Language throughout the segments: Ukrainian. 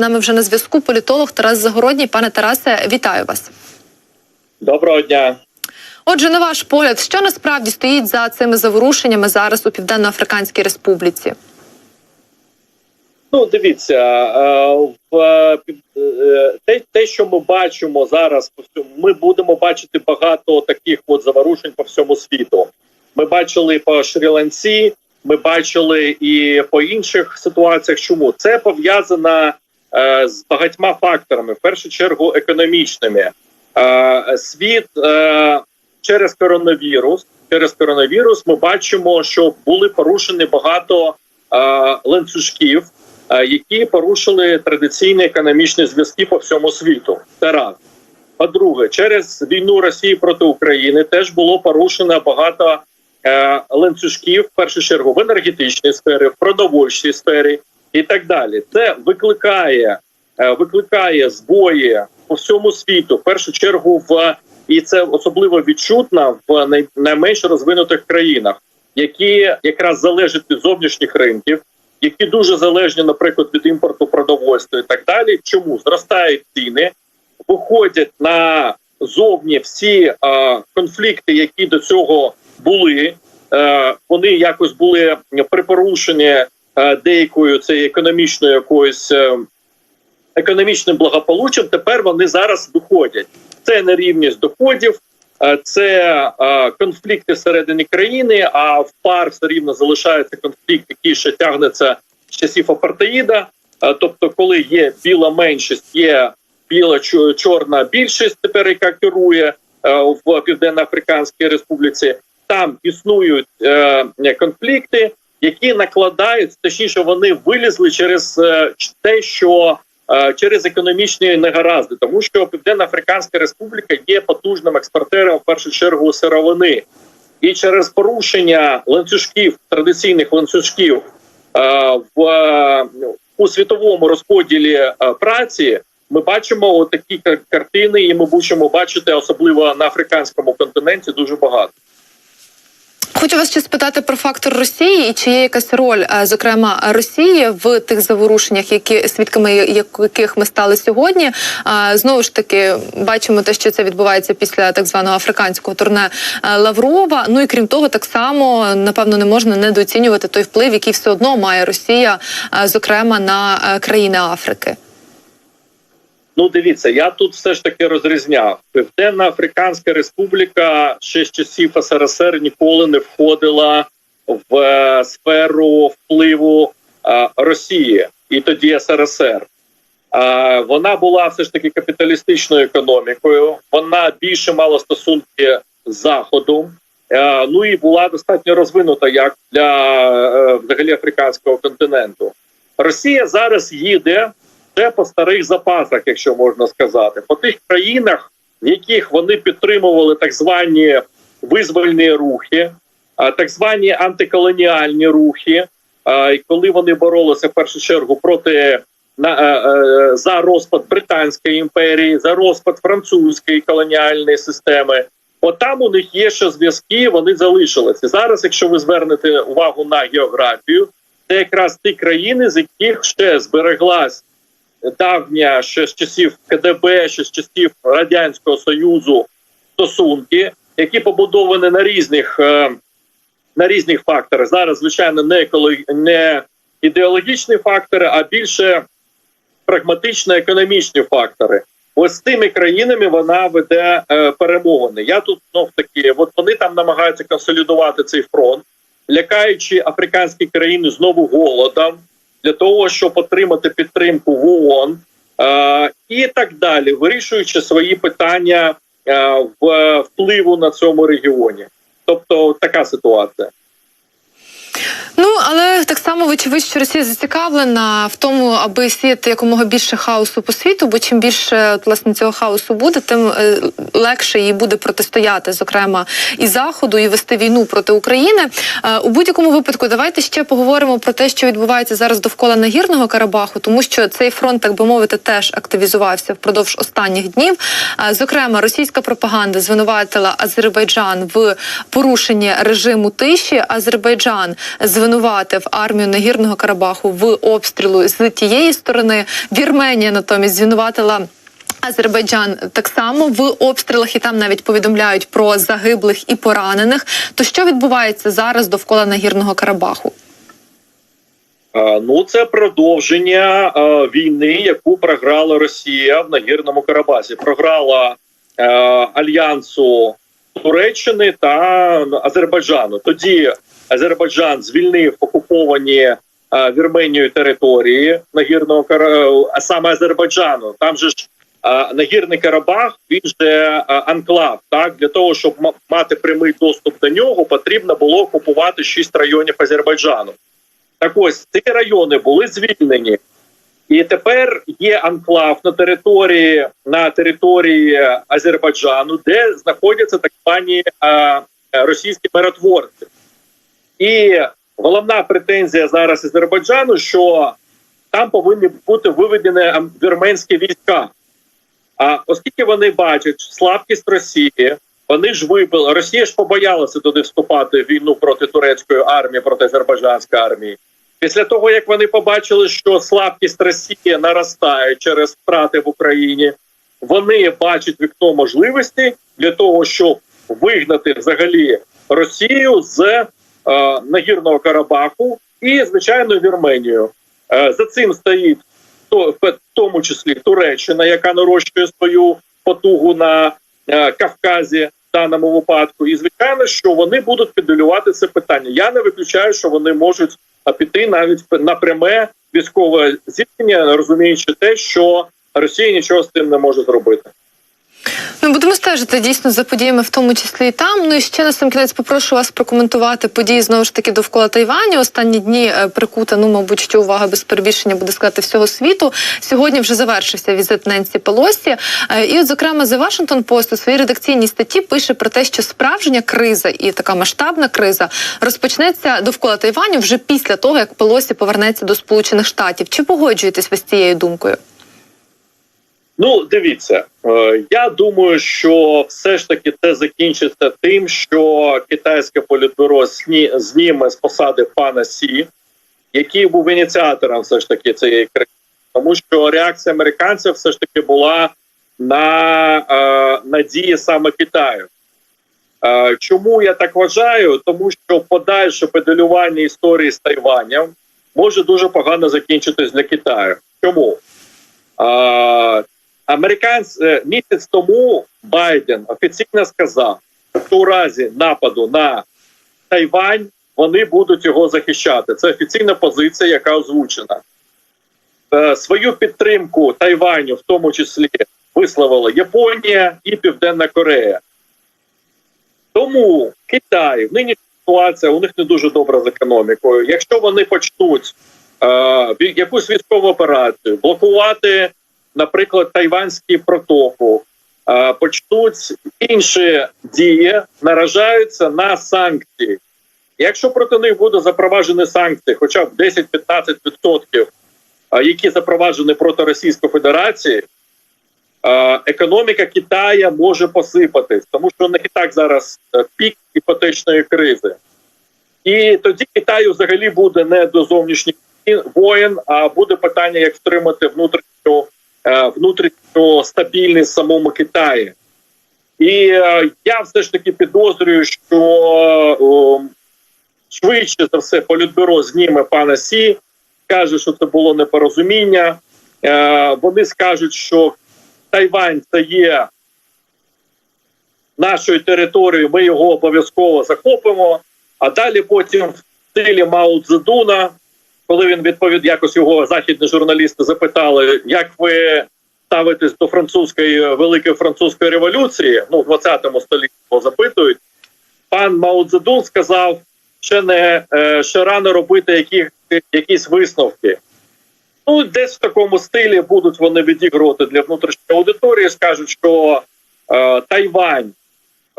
нами вже на зв'язку політолог Тарас Загородній. Пане Тарасе, вітаю вас. Доброго дня. Отже, на ваш погляд, що насправді стоїть за цими заворушеннями зараз у Південно-Африканській Республіці? Ну, дивіться, е, в е, е, те, те, що ми бачимо зараз, ми будемо бачити багато таких от заворушень по всьому світу. Ми бачили по Шрі-Ланці, ми бачили і по інших ситуаціях. Чому це пов'язано з багатьма факторами, в першу чергу економічними. Е, світ е, через коронавірус. Через коронавірус ми бачимо, що були порушені багато е, ланцюжків, е, які порушили традиційні економічні зв'язки по всьому світу. Це раз. По-друге, через війну Росії проти України теж було порушено багато е, ланцюжків, в першу чергу в енергетичній сфері, в продовольчій сфері і так далі. Це викликає, е, викликає збої по всьому світу, в першу чергу в і це особливо відчутно в най, найменш розвинутих країнах, які якраз залежать від зовнішніх ринків, які дуже залежні, наприклад, від імпорту продовольства і так далі. Чому зростають ціни, виходять на зовні всі е, конфлікти, які до цього були. Е, вони якось були припорушені деякою цією економічною якоюсь е, економічним благополуччям. Тепер вони зараз виходять. Це нерівність доходів, е, це е, конфлікти всередині країни. А в пар все рівно залишається конфлікт, який ще тягнеться з часів апартеїда. Е, Тобто, коли є біла меншість, є біла чорна більшість, тепер яка керує е, в Південно-Африканській Республіці. Там існують е, конфлікти, які накладають, точніше, вони вилізли через е, те, що е, через економічні негаразди, тому що Південно-Африканська Республіка є потужним експортером в першу чергу сировини, і через порушення ланцюжків традиційних ланцюжків е, в у світовому розподілі праці. Ми бачимо такі картини, і ми будемо бачити особливо на африканському континенті дуже багато. Хочу вас ще спитати про фактор Росії і чи є якась роль, е, зокрема Росії, в тих заворушеннях, які свідками яких ми стали сьогодні. Знову ж таки, бачимо те, що це відбувається після так званого африканського турне е, Лаврова. Ну і крім того, так само напевно не можна недооцінювати той вплив, який все одно має Росія, е, зокрема на е, країни Африки. Ну, дивіться, я тут все ж таки розрізняв. Південна Африканська Республіка ще з часів СРСР ніколи не входила в е, сферу впливу е, Росії і тоді СРСР. Е, вона була все ж таки капіталістичною економікою. Вона більше мала стосунки з заходом. Ну і була достатньо розвинута як для взагалі африканського континенту. Росія зараз їде ще по старих запасах, якщо можна сказати, по тих країнах, в яких вони підтримували так звані визвольні рухи, так звані антиколоніальні рухи. Коли вони боролися в першу чергу проти на е, е, за розпад Британської імперії, за розпад французької колоніальної системи. От там у них є ще зв'язки, вони залишилися зараз. Якщо ви звернете увагу на географію, це якраз ті країни, з яких ще збереглась давня ще з часів КДБ, ще з часів радянського союзу стосунки, які побудовані на різних е, на різних факторах. Зараз звичайно не екологі... не ідеологічні фактори, а більше прагматично економічні фактори. Ось з тими країнами вона веде е, перемовини. Я тут знов таки, от вони там намагаються консолідувати цей фронт, лякаючи африканські країни знову голодом для того, щоб отримати підтримку в ООН е, і так далі, вирішуючи свої питання е, в впливу на цьому регіоні. Тобто така ситуація. Ну але так само вочевидь, що Росія зацікавлена в тому, аби сіяти якомога більше хаосу по світу, бо чим більше власне цього хаосу буде, тим е, легше їй буде протистояти, зокрема і заходу, і вести війну проти України. Е, у будь-якому випадку, давайте ще поговоримо про те, що відбувається зараз довкола нагірного Карабаху, тому що цей фронт, так би мовити, теж активізувався впродовж останніх днів. Е, зокрема, російська пропаганда звинуватила Азербайджан в порушенні режиму тиші. Азербайджан звинуватив армію нагірного Карабаху в обстрілу з тієї сторони. Вірменія натомість звинуватила. Азербайджан так само в обстрілах і там навіть повідомляють про загиблих і поранених. То що відбувається зараз довкола нагірного Карабаху? Е, Ну, це продовження е, війни, яку програла Росія в нагірному Карабасі. Програла е, альянсу Туреччини та Азербайджану. Тоді Азербайджан звільнив окуповані е, Вірменією території нагірного Кара... а саме Азербайджану. Там же ж е, нагірний Карабах, він же е, анклав. Так для того, щоб ма- мати прямий доступ до нього, потрібно було окупувати шість районів Азербайджану. Так ось ці райони були звільнені, і тепер є анклав на території на території Азербайджану, де знаходяться так звані е, російські миротворці. І головна претензія зараз Азербайджану, що там повинні бути виведені вірменські війська. А оскільки вони бачать слабкість Росії, вони ж вибили. Росія ж побоялася туди вступати в війну проти турецької армії, проти азербайджанської армії. Після того, як вони побачили, що слабкість Росії наростає через втрати в Україні, вони бачать вікно можливості для того, щоб вигнати взагалі Росію з е, нагірного Карабаху і, звичайно, Вірменію. Е, за цим стоїть то, в тому числі Туреччина, яка нарощує свою потугу на е, Кавказі в даному випадку. І звичайно, що вони будуть піддалювати це питання. Я не виключаю, що вони можуть а, піти навіть на пряме військове зіткнення, розуміючи те, що Росія нічого з тим не може зробити. Ну, будемо стежити дійсно за подіями, в тому числі і там. Ну і ще на сам кінець попрошу вас прокоментувати події знову ж таки довкола Тайваню. Останні дні е, прикута, ну мабуть, що увага без перебільшення буде сказати всього світу. Сьогодні вже завершився візит Ненсі Пелосі. Е, І, от, зокрема, The Washington Post у своїй редакційній статті пише про те, що справжня криза і така масштабна криза розпочнеться довкола Тайваню вже після того, як Пелосі повернеться до Сполучених Штатів. Чи погоджуєтесь ви з цією думкою? Ну, дивіться, е, я думаю, що все ж таки це закінчиться тим, що китайське політбюро зні- зніме з посади пана Сі, який був ініціатором все ж таки цієї кризи, тому що реакція американців все ж таки була на е, надії саме Китаю. Е, чому я так вважаю? Тому що подальше педалювання історії з Тайванем може дуже погано закінчитись для Китаю. Чому? Е, Американці е, місяць тому Байден офіційно сказав, що у разі нападу на Тайвань вони будуть його захищати. Це офіційна позиція, яка озвучена. Е, Свою підтримку Тайваню, в тому числі, висловила Японія і Південна Корея. Тому Китай в нинішній ситуація у них не дуже добра з економікою. Якщо вони почнуть е, якусь військову операцію, блокувати наприклад, Тайванський протоку, е, почнуть інші дії, наражаються на санкції. Якщо проти них буде запроваджені санкції, хоча б 10-15%, е, які запроваджені проти Російської Федерації, е, економіка Китаю може посипатись, тому що них і так зараз пік іпотечної кризи. І тоді Китаю взагалі буде не до зовнішніх воєн, а буде питання, як втримати внутрішню е, внутрішню стабільність в самому Китаї. І е, я все ж таки підозрюю, що е, швидше за все політбюро зніме пана Сі, каже, що це було непорозуміння. Вони скажуть, що Тайвань це є нашою територією, ми його обов'язково захопимо. А далі потім в стилі Мао Цзедуна, коли він відповів, якось його західні журналісти запитали, як ви ставитесь до французької великої французької революції, ну в 20 столітті його запитують. Пан Мао Цзедун сказав, ще не е, ще рано робити яких, якісь висновки. Ну, десь в такому стилі будуть вони відігрувати для внутрішньої аудиторії. Скажуть, що е, Тайвань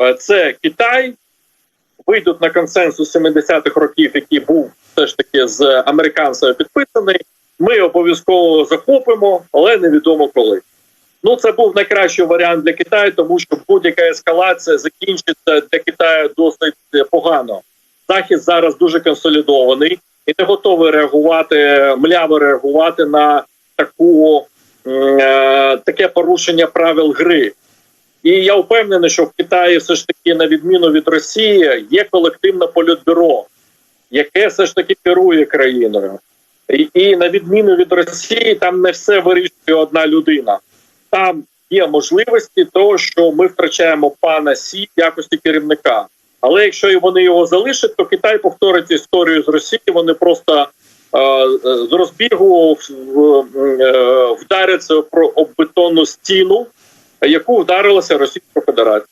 е, це Китай, вийдуть на консенсус 70-х років, який був все ж таки з американцями підписаний. Ми обов'язково захопимо, але невідомо коли. Ну, це був найкращий варіант для Китаю, тому що будь-яка ескалація закінчиться для Китаю досить погано. захід зараз дуже консолідований і не готовий реагувати, мляво реагувати на таку е, таке порушення правил гри. І я впевнений, що в Китаї все ж таки, на відміну від Росії, є колективне політбюро, яке все ж таки керує країною. І, і на відміну від Росії, там не все вирішує одна людина. Там є можливості того, що ми втрачаємо пана Сі в якості керівника. Але якщо вони його залишать, то Китай повторить історію з Росії. Вони просто е, з розбігу е, вдаряться про бетонну стіну, яку вдарилася Російська Федерація.